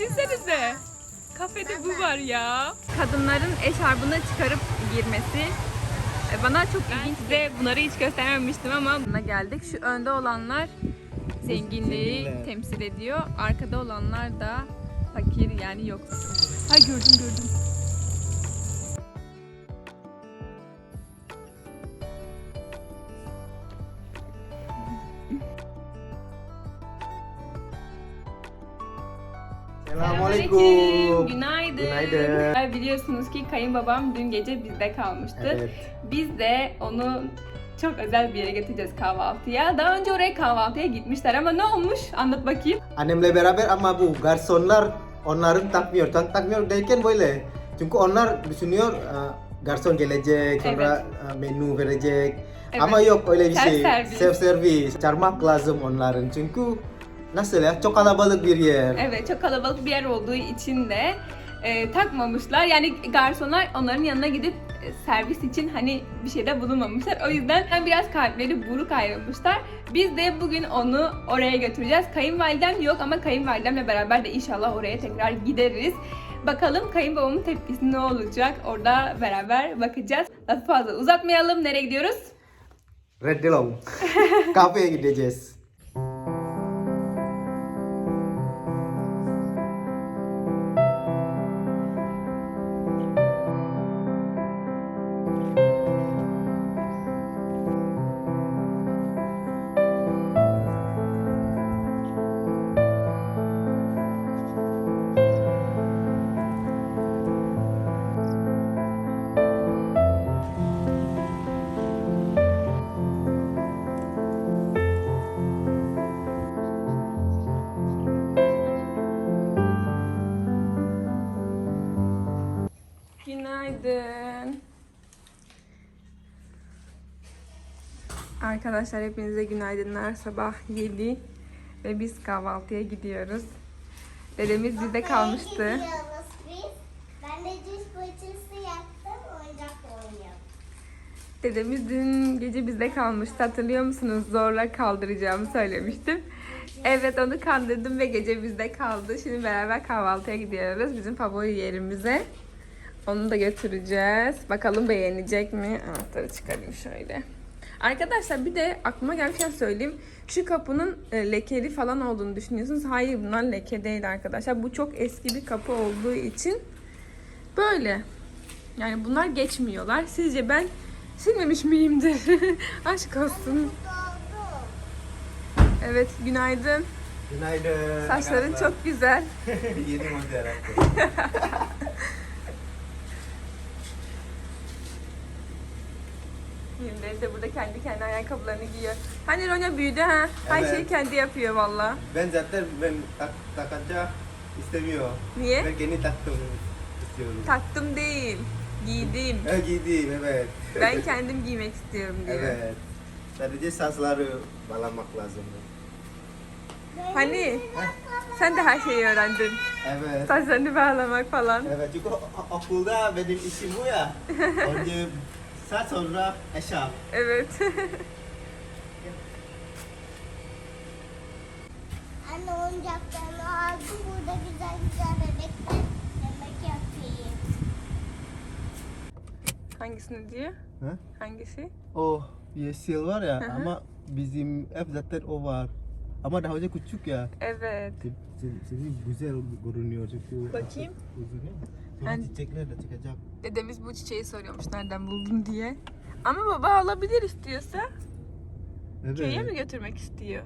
Düşünsenize. Kafede bu var ya. Kadınların eşarbını çıkarıp girmesi e, bana çok ilginç. Size bunları hiç göstermemiştim ama buna geldik. Şu önde olanlar zenginliği Zenginler. temsil ediyor. Arkada olanlar da fakir yani yok. Ay gördüm gördüm. Selamünaleyküm. Günaydın. Günaydın. Ay, Biliyorsunuz ki kayınbabam dün gece bizde kalmıştı. Evet. Biz de onu çok özel bir yere götüreceğiz kahvaltıya. Daha önce oraya kahvaltıya gitmişler ama ne olmuş? Anlat bakayım. Annemle beraber ama bu garsonlar onların takmıyor. Tak takmıyor derken böyle. Çünkü onlar düşünüyor e, garson gelecek, sonra e, menü verecek. Evet. Ama yok öyle bir şey. Self-service. Self service. Çarmak lazım onların. Çünkü nasıl ya? Çok kalabalık bir yer. Evet çok kalabalık bir yer olduğu için de e, takmamışlar. Yani garsonlar onların yanına gidip e, servis için hani bir şeyde bulunmamışlar. O yüzden hem biraz kalpleri buruk ayrılmışlar. Biz de bugün onu oraya götüreceğiz. Kayınvalidem yok ama kayınvalidemle beraber de inşallah oraya tekrar gideriz. Bakalım kayınbabamın tepkisi ne olacak? Orada beraber bakacağız. Lafı fazla uzatmayalım. Nereye gidiyoruz? Red. Kafeye gideceğiz. Günaydın. Arkadaşlar hepinize günaydınlar. Sabah 7 ve biz kahvaltıya gidiyoruz. Dedemiz bizde kalmıştı. Biz. Ben de cüz fırçası yaptım, oyuncakla oynuyorum. Dedemiz dün gece bizde kalmıştı. Hatırlıyor musunuz? Zorla kaldıracağımı söylemiştim. Evet onu kandırdım ve gece bizde kaldı. Şimdi beraber kahvaltıya gidiyoruz. Bizim favori yerimize. Onu da götüreceğiz. Bakalım beğenecek mi? Anahtarı çıkarayım şöyle. Arkadaşlar bir de aklıma gelmişken söyleyeyim. Şu kapının e, lekeli falan olduğunu düşünüyorsunuz. Hayır bunlar leke değil arkadaşlar. Bu çok eski bir kapı olduğu için böyle. Yani bunlar geçmiyorlar. Sizce ben silmemiş miyimdir? Aşk olsun. Evet günaydın. Günaydın. Saçların çok güzel. Yeni model. Şimdi de burada kendi kendi ayakkabılarını giyiyor. Hani Ronya büyüdü ha. Her Evet. şeyi kendi yapıyor valla. Ben zaten ben tak takınca istemiyor. Niye? Ben kendi taktım istiyorum. Taktım değil. Giydim. Ha giydim evet. Ben kendim giymek istiyorum diyor. Evet. Sadece saçları bağlamak lazım. Hani sen de her şeyi öğrendin. Evet. Saçlarını bağlamak falan. Evet çünkü o- o- okulda benim işim bu ya. Önce saç sonra eşarp. Evet. Anne oyuncaklarını aldım. Burada güzel güzel bebekler yemek yapayım. Hangisini diyor? Ha? Hangisi? Oh yeşil var ya Hı hı. ama bizim ev zaten o var. Ama daha önce küçük ya. Evet. Seni güzel görünüyor çünkü. Bakayım. Uzun ya. Ben- çiçekler de çıkacak. Dedemiz bu çiçeği soruyormuş nereden buldun diye. Ama baba alabilir istiyorsa. Evet. Köye mi götürmek istiyor?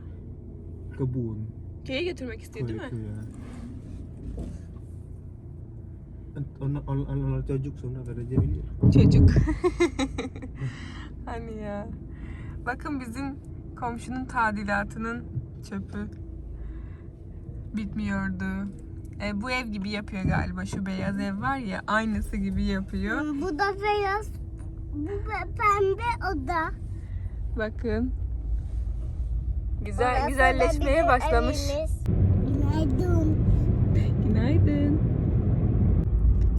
Kebun. Köye götürmek istiyor değil mi? Köy, köy ya. Onlar, onlar, onlar çocuk sonra vereceğim. Çocuk. hani ya. Bakın bizim komşunun tadilatının çöpü. Bitmiyordu. E, bu ev gibi yapıyor galiba. Şu beyaz ev var ya aynısı gibi yapıyor. Bu da beyaz. Bu pembe o da. Bakın. Güzel Orası güzelleşmeye başlamış. evimiz. Günaydın. Günaydın.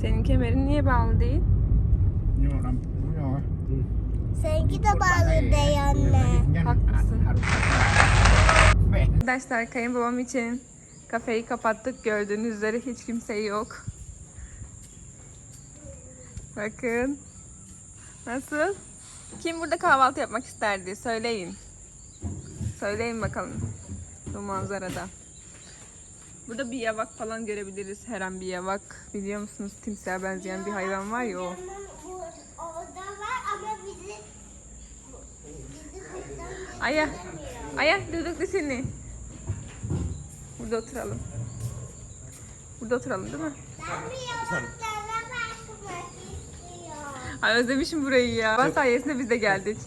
Senin kemerin niye bağlı değil? rồi Seninki de bağlı değil anne. Haklısın. Arkadaşlar kayınbabam için Kafeyi kapattık. Gördüğünüz üzere hiç kimse yok. Bakın. Nasıl? Kim burada kahvaltı yapmak isterdi? Söyleyin. Söyleyin bakalım. Bu manzarada. Burada bir yavak falan görebiliriz. Her an bir yavak. Biliyor musunuz? Timsaha benzeyen bir hayvan var ya o. Ayah. Ayah duduk di sini. Burada oturalım. Burada oturalım değil mi? Ben bir yavuklara bakmak istiyorum. Ay özlemişim burayı ya. Ben sayesinde biz de geldik.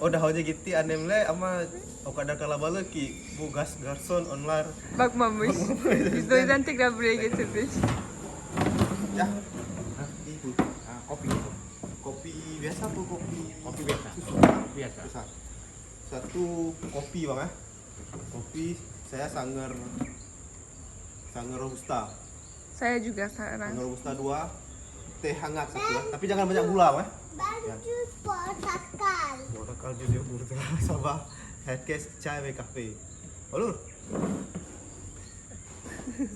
Oh dah aja gitti annemle ama o kadar kalabalık ki bu gas garson onlar Bakmamış. Biz de o yüzden tekrar buraya getirdik. ya Ah, kopi. kopi biasa apa kopi Kopi biasa. susu Biasa. besar satu kopi bang ya kopi saya sanger Sanger Robusta. Saya juga sarang. Sanger Robusta 2, teh hangat satu. Tapi jangan banyak gula, weh. Baju potakal. Potakal video urut sama headcase chai we cafe. Alur.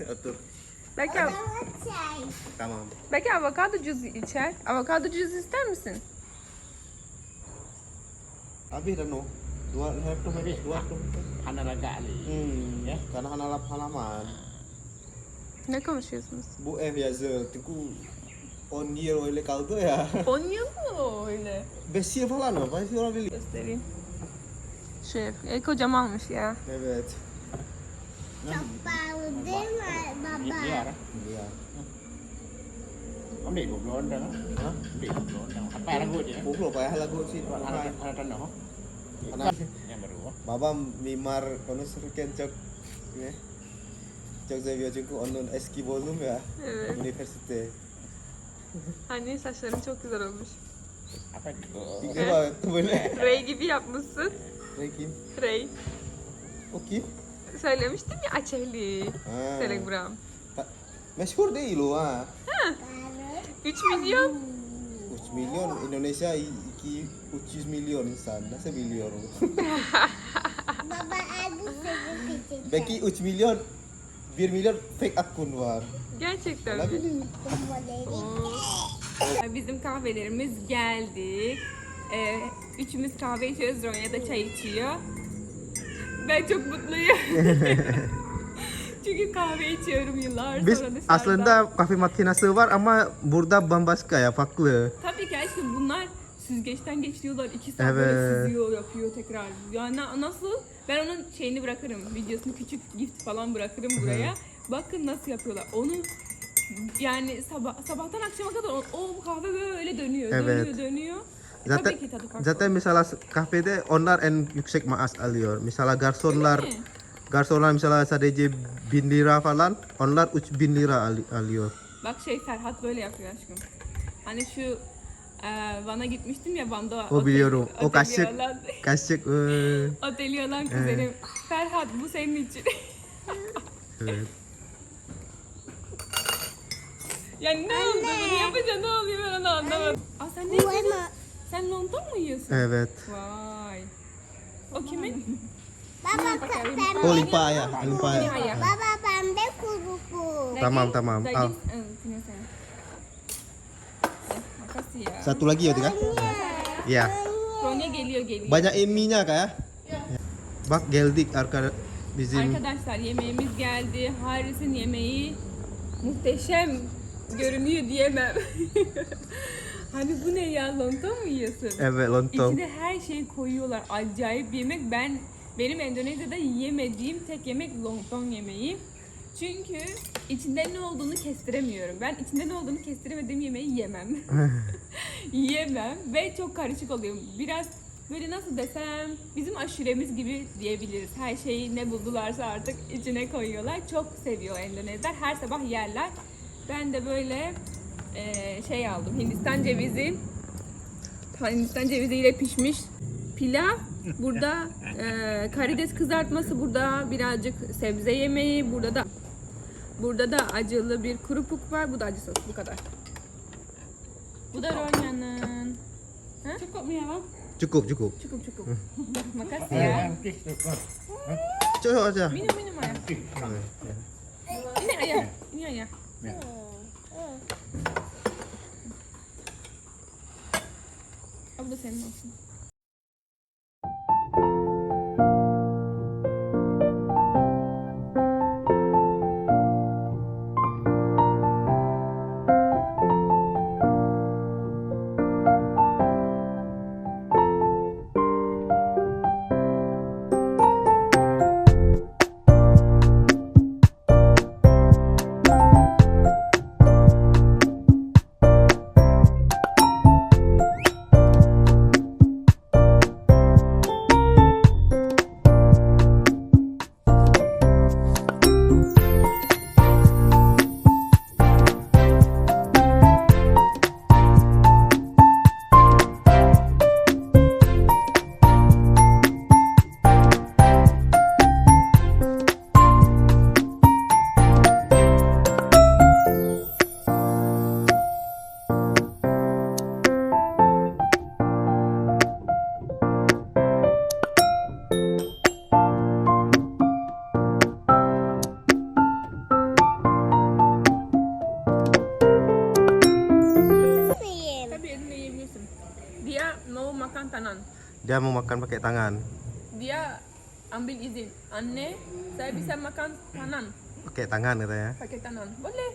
Atur. Belki av- Tamam. belki avokado cüzü içer. Avokado cüzü ister misin? Abi Reno, dua dua, habis dua laptop. Hana raga. Hmm, ya, karena hana lap halaman. Ne konuşuyorsunuz? bu ev yazı çünkü 10 yıl öyle kaldı ya 10 yıl mı öyle? 5 yıl falan mı? Pasti orang beli Göstereyim. Şu ev. E, kocam almış ya. evet Çok pahalı değil mi baba? Biar. iya Om để bột lon đó. Hah? Để bột lon đó. Apa yang gue ya? Pukul payah lagu sih Ada ada tanah. Anak. Yang baru. babam mimar konuşurken çok ne çok seviyor çünkü onun eski bölüm ya Evet. üniversite Anne saçların çok güzel olmuş. Banget tuh böyle Ray gibi yapmışsın. Ray kim? Ray. O kim? Söylemiştim ya Açeli. Ha. Telegram. Meşhur değil o ha 3 milyon. 3 milyon Indonesia 2 300 milyon insan nasıl biliyor o? Baba küçük. Belki 3 milyon 1 milyon fake akun var. Gerçekten mi? Olabilir. Ay, Bizim kahvelerimiz geldi. Ee, üçümüz kahve içiyoruz. Ronya da çay içiyor. Ben çok mutluyum. Çünkü kahve içiyorum yıllar Biz sonra dışarıda. aslında kahve makinesi var ama burada bambaşka ya farklı. Tabii ki aşkım bunlar süzgeçten geçiriyorlar. iki saat böyle Evet. süzüyor, yapıyor tekrar. Yani na- nasıl? Ben onun şeyini bırakırım. Videosunu küçük gift falan bırakırım buraya. Bakın nasıl yapıyorlar. Onu yani sabah sabahtan akşama kadar o, o kahve böyle dönüyor, Evet. dönüyor, dönüyor. E, Zaten tabii ki tadı farklı. zaten misalnya kahvede onlar en yüksek maaş alıyor. Misalnya garsonlar mi? garsonlar misalnya sadece 1000 lira falan onlar 3000 lira al- alıyor. Bak şey Ferhat böyle yapıyor aşkım. Hani şu e, Van'a gitmiştim ya Van'da. O biliyorum. O kaşık olan- kaşık eee, Oteli olan kuzenim. Ferhat bu senin için. evet. yani ne oldu? Bunu yapınca ne oluyor ben onu anlamadım. Aa sen ne? Uyma. Sen lontong mu yiyorsun? Evet. Vay. O kimin? Baba pembe. Oh limpa ya, limpa Ini ya. ayam. Baba pembe kuruku. Tamam, tamam. Daging, Al. eh, saya. Ya. Satu lagi ya Tika? Ya. Ronya geliyor geliyor. Banyak eminya kak ya? Bak geldik arka bizim Arkadaşlar yemeğimiz geldi. Haris'in yemeği muhteşem görünüyor diyemem. hani bu ne ya lontong mu yiyorsun? evet lontong. İçine her şeyi koyuyorlar. Acayip bir yemek. Ben benim Endonezya'da yiyemediğim tek yemek lontong yemeği. Çünkü içinde ne olduğunu kestiremiyorum. Ben içinde ne olduğunu kestiremediğim yemeği yemem. yiyemem ve çok karışık oluyor. Biraz böyle nasıl desem bizim aşuremiz gibi diyebiliriz. Her şeyi ne buldularsa artık içine koyuyorlar. Çok seviyor Endonezler. Her sabah yerler. Ben de böyle eee, şey aldım. Hindistan cevizi Hindistan ceviziyle pişmiş pilav. Burada eee karides kızartması, burada birazcık sebze yemeği, burada da burada da acılı bir kuru puk var. Bu da acı sos. Bu kadar. Bu da Ronya'nın. Ha? Cukup mu ya? Cukup cukup. Cukup cukup. Makasih ya. Cukup aja. Minum minum ayah. Ini ayah. Ya. Al bu da senin olsun. Makan pakai tangan. Dia ambil izin. Anne, saya bisa makan tanan. Pakai tangan katanya. Pakai tanan. Boleh.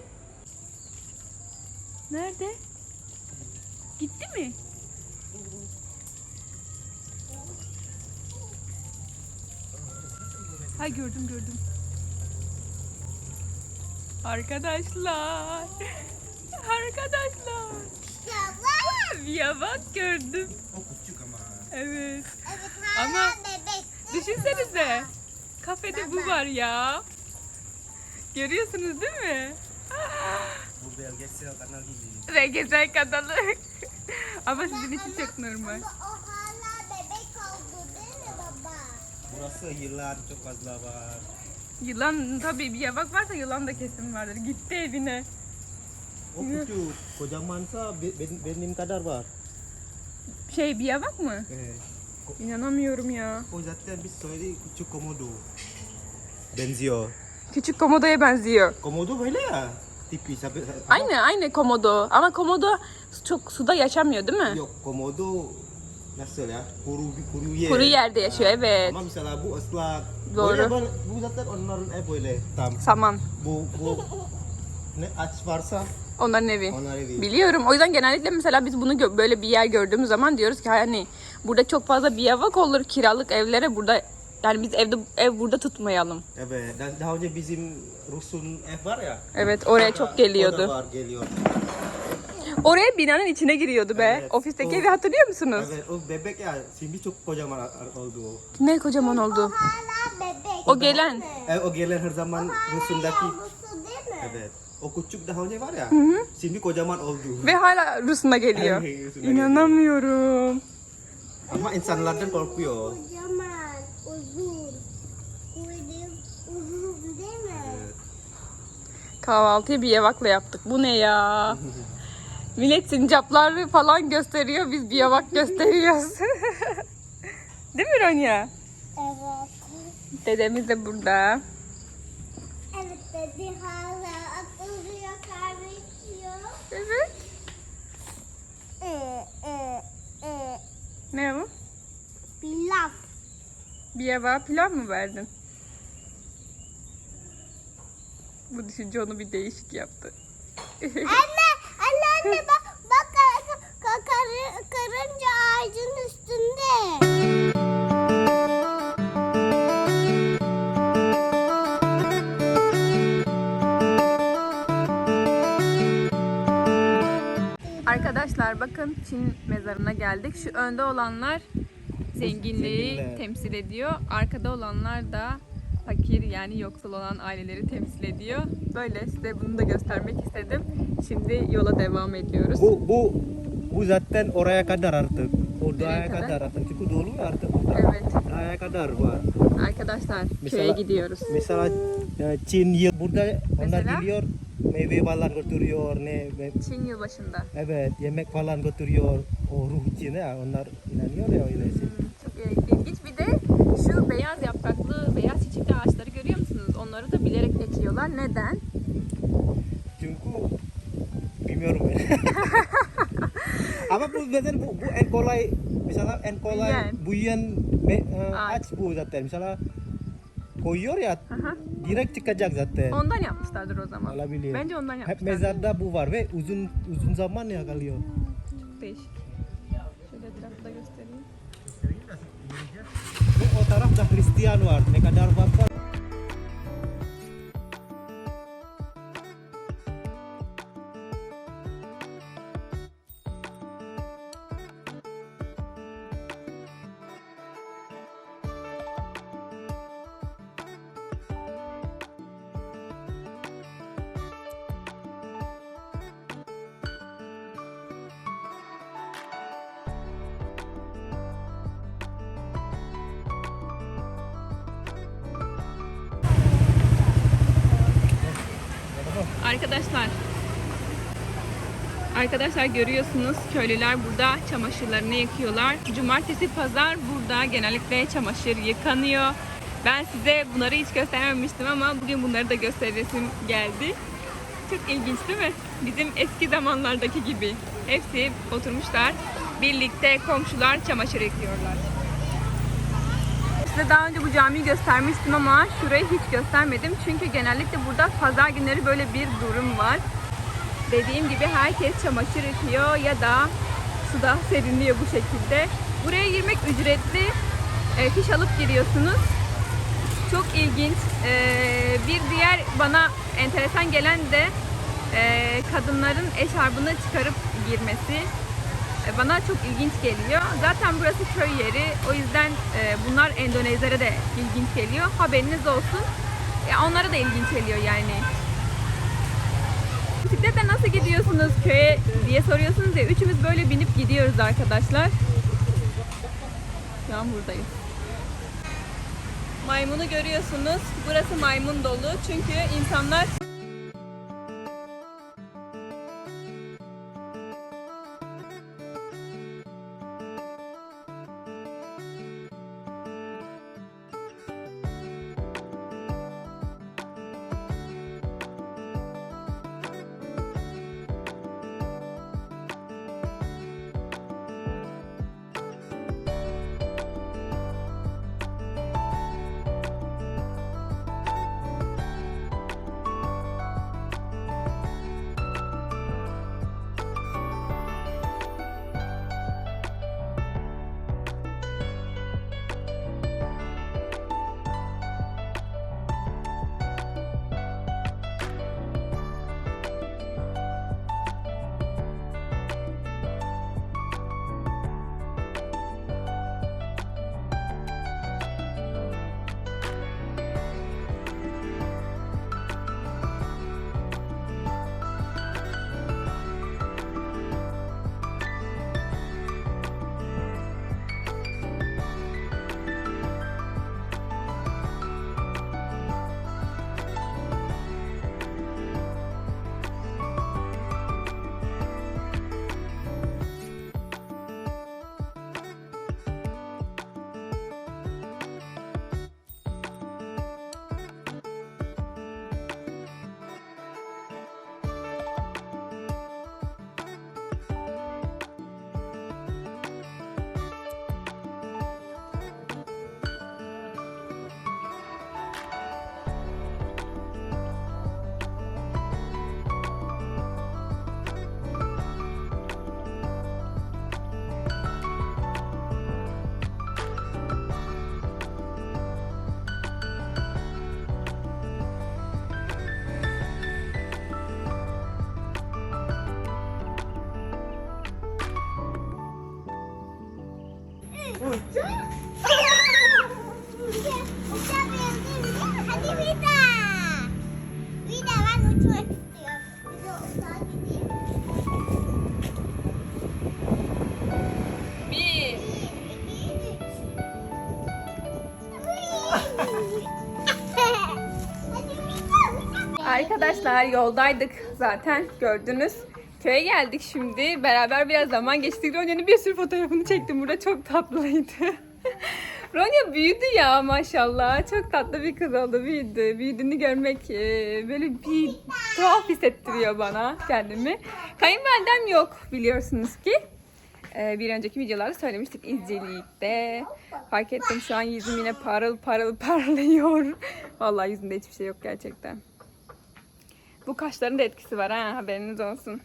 Nerede? Gitti mi? Ha gördüm gördüm. Arkadaşlar. Arkadaşlar. Baba. Bir bak gördüm. Oh, kucuk ama. Evet. Evet Ama. Düşünsenize. Kafede bu var ya. Görüyorsunuz değil mi? Bu belgesel kanal gigi. Ve gezen kanalı. Ama sizin için çok normal. Ama o hala bebek oldu değil mi baba? Burası yılan çok fazla var. Yılan tabii bir yavak varsa yılan da kesin vardır. Gitti evine. Oh kucuk. Kocamansa be- ben- benim kadar var. Şey bir yavak mı? Eh, İnanamıyorum ya. oh zaten biz söyledi küçük komodo. Benziyor. Küçük komodoya benziyor. Komodo böyle ya. Tapi, Aynı aynı komodo. Ama komodo çok suda yaşamıyor değil mi? Yok komodo nasıl ya? Kuru kuru yer. Kuru yerde yaşıyor, Ha, evet. Ama misalnya bu ıslak. Doğru. Böyle, böyle, bu zaten onların ev böyle tam. Saman. Bu bu ne aç varsa Onların evi. onlar evi. Biliyorum. O yüzden genellikle mesela biz bunu böyle bir yer gördüğümüz zaman diyoruz ki hani burada çok fazla bir yavak olur kiralık evlere burada yani biz evde ev burada tutmayalım. Evet. Dan daha önce bizim Rusun ev var ya. Evet oraya çok O da geliyordu. var geliyor. Oraya binanın içine giriyordu be. Evet, Ofisteki o- evi hatırlıyor musunuz? Evet o bebek ya şimdi çok kocaman oldu. o. Ne kocaman oldu. Hala bebek. O gelen. Eh, o gelen her zaman Rusun'daki. Yavrusu değil mi? Evet. O küçük daha önce var ya. Şimdi kocaman oldu. Ve hala Rus'una geliyor. Rus'una İnanamıyorum. Ama insanlardan korkuyor. Kocaman, uzun. Uzun değil mi? Evet. Kahvaltıyı bir yavakla yaptık. Bu ne ya? Millet sincapları falan gösteriyor. Biz bir yavak gösteriyoruz. Değil mi Ronya? Evet. Dedemiz de burada. Evet dedi hala atılıyor kahve içiyor. Evet. Ee, e, e, Ne bu? pilav. Bir yavağa pilav mı verdin? Bu düşünce onu bir değişik yaptı. Anne, anne anne bak bak ka- ka- karı- karınca ağacın Arkadaşlar bakın Çin mezarına geldik. Şu önde olanlar zenginliği Zenginler. temsil ediyor. Arkada olanlar da fakir yani yoksul olan aileleri temsil ediyor. Böyle size bunu da göstermek istedim. Şimdi yola devam ediyoruz. Bu bu bu zaten oraya kadar artık. Oraya kadar? kadar artık. Çünkü dolu artık. Evet Oraya kadar var. arkadaşlar köye Mesela- gidiyoruz. Mesela Çin burada onlar Mesela? gidiyor meyve falan götürüyor ne Çin yılbaşında. evet yemek falan götürüyor o ruh için ya onlar inanıyor ya öylesi. Çok ilginç. Bir de şu beyaz yapraklı, beyaz çiçekli ağaçları görüyor musunuz? Onları da bilerek ekiyorlar. Neden? bu bilmiyorum ben. Ama bu zaten bu, bu en kolay misalnya en kolay e, Ağaç. aç bu zaten. Misalnya koyuyor ya Aha. Direkt çıkacak zaten. Ondan yapmışlardır o zaman. Olabilir. Bence ondan Hep yapmışlar. mezarda bu var ve uzun uzun zaman ya kalıyor. Değişik. Şöyle etrafı da göstereyim. Bu o taraf da Hristiyan var. Ne kadar var Arkadaşlar Arkadaşlar görüyorsunuz köylüler burada çamaşırlarını yıkıyorlar. Cumartesi pazar burada genellikle çamaşır yıkanıyor. Ben size bunları hiç göstermemiştim ama bugün bunları da gösteresim geldi. Çok ilginç değil mi? Bizim eski zamanlardaki gibi. Hepsi oturmuşlar. Birlikte komşular çamaşır yıkıyorlar. Size daha önce bu camiyi göstermiştim ama şurayı hiç göstermedim. Çünkü genellikle burada pazar günleri böyle bir durum var. Dediğim gibi herkes çamaşır yıkıyor ya da suda serinliyor bu şekilde. Buraya girmek ücretli. E, fiş alıp giriyorsunuz. Çok ilginç. E, bir diğer bana enteresan gelen de e, kadınların eşarbını çıkarıp girmesi. E, bana çok ilginç geliyor. Zaten burası köy yeri. O yüzden e, bunlar Endonezlere de ilginç geliyor. Haberiniz olsun. Ya onlara da ilginç geliyor yani. Bisikletle nasıl gidiyorsunuz köye diye soruyorsunuz ya. Üçümüz böyle binip gidiyoruz arkadaşlar. Şu an buradayız. Maymunu görüyorsunuz. Burası maymun dolu. Çünkü insanlar Arkadaşlar yoldaydık zaten gördünüz. Köye geldik şimdi. Beraber biraz zaman geçtik. Ronya'nın bir sürü fotoğrafını çektim. Burada çok tatlıydı. Ronya büyüdü ya maşallah. Çok tatlı bir kız oldu. Büyüdü. Büyüdüğünü görmek e, böyle bir tuhaf hissettiriyor bana kendimi. Kayınvalidem yok biliyorsunuz ki. E, bir önceki videolarda söylemiştik izcilikte. Fark ettim şu an yüzüm yine parıl parıl parlıyor. Vallahi yüzümde hiçbir şey yok gerçekten. Bu kaşların da etkisi var ha haberiniz olsun.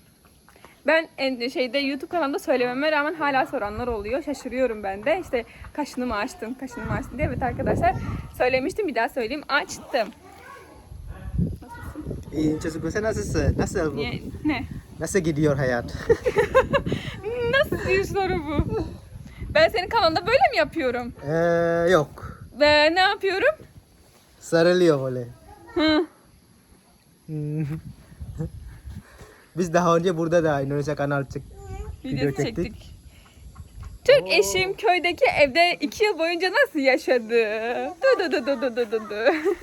Ben en, şeyde YouTube kanalımda söylememe rağmen hala soranlar oluyor. Şaşırıyorum ben de. İşte kaşını mı açtın, kaşını mı açtın diye. Evet arkadaşlar söylemiştim bir daha söyleyeyim. Açtım. İyi, çocuk sen nasılsın? Nasıl bu? Ne? Nasıl gidiyor hayat? Nasıl bir soru bu? Ben senin kanalında böyle mi yapıyorum? Ee, yok. Ve ne yapıyorum? Sarılıyor böyle. Hı. Biz daha önce burada da Indonesia kanal çık Video çektik. çektik. Türk eşim köydeki evde iki yıl boyunca nasıl yaşadı? Du du du du du du du du.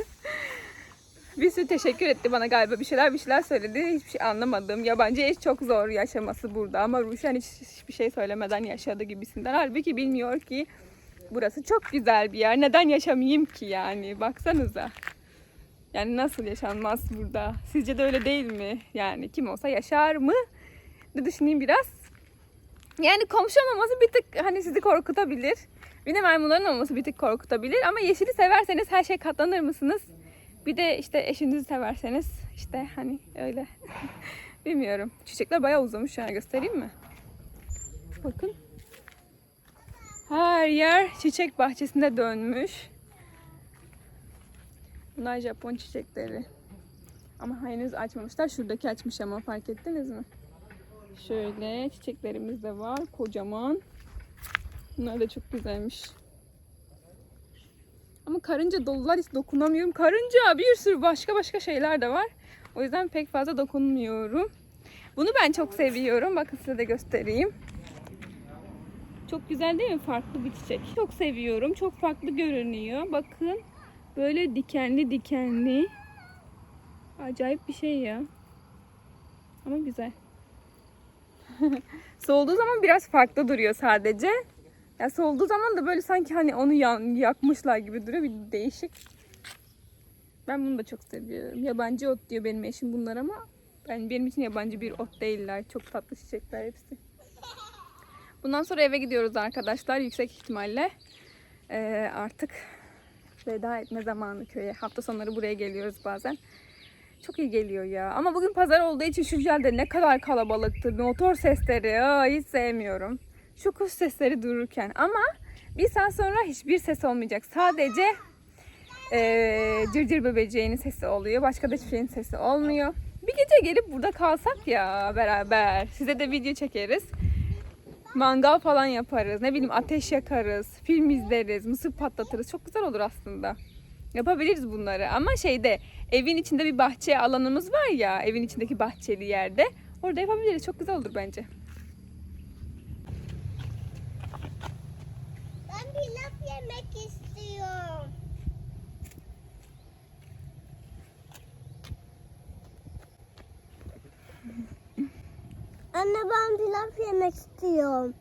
Bir sürü teşekkür etti bana galiba bir şeyler bir şeyler söyledi. Hiçbir şey anlamadım. Yabancı eş çok zor yaşaması burada ama Ruşen hiç hiçbir şey söylemeden yaşadı gibisinden. Halbuki bilmiyor ki burası çok güzel bir yer. Neden yaşamayayım ki yani? Baksanıza. Yani nasıl yaşanmaz burada? Sizce de öyle değil mi? Yani kim olsa yaşar mı? Bir düşüneyim biraz. Yani komşu olmaması bir tık hani sizi korkutabilir. Bir de maymunların olması bir tık korkutabilir. Ama yeşili severseniz her şey katlanır mısınız? Bir de işte eşinizi severseniz işte hani öyle. Bilmiyorum. Çiçekler bayağı uzamış şu göstereyim mi? Bakın. Her yer çiçek bahçesinde dönmüş. Bunlar Japon çiçekleri. Ama henüz açmamışlar. Şuradaki açmış ama fark ettiniz mi? Şöyle çiçeklerimiz de var. Kocaman. Bunlar da çok güzelmiş. Ama karınca dolular hiç dokunamıyorum. Karınca bir sürü başka başka şeyler de var. O yüzden pek fazla dokunmuyorum. Bunu ben çok seviyorum. Bakın size de göstereyim. Çok güzel değil mi? Farklı bir çiçek. Çok seviyorum. Çok farklı görünüyor. Bakın. Böyle dikenli dikenli. Acayip bir şey ya. Ama güzel. Solduğu zaman biraz farklı duruyor sadece. Ya solduğu zaman da böyle sanki hani onu yakmışlar gibi duruyor. Bir değişik. Ben bunu da çok seviyorum. Yabancı ot diyor benim eşim bunlar ama ben benim için yabancı bir ot değiller. Çok tatlı çiçekler hepsi. Bundan sonra eve gidiyoruz arkadaşlar yüksek ihtimalle. Ee, artık veda etme zamanı köye. Hafta sonları buraya geliyoruz bazen. Çok iyi geliyor ya. Ama bugün pazar olduğu için şu yerde ne kadar kalabalıktı. Motor sesleri aa, hiç sevmiyorum. Şu kuş sesleri dururken. Ama bir saat sonra hiçbir ses olmayacak. Sadece eee cırcır böbeceğinin sesi oluyor. Başka da hiçbir şeyin sesi olmuyor. Bir gece gelip burada kalsak ya beraber. Size de video çekeriz. Mangal falan yaparız. Ne bileyim ateş yakarız. Film izleriz. Mısır patlatırız. Çok güzel olur aslında. Yapabiliriz bunları ama şeyde evin içinde bir bahçe alanımız var ya evin içindeki bahçeli yerde orada yapabiliriz çok güzel olur bence. Ben pilav yemek istiyorum. Anne ben pilav yemek istiyorum.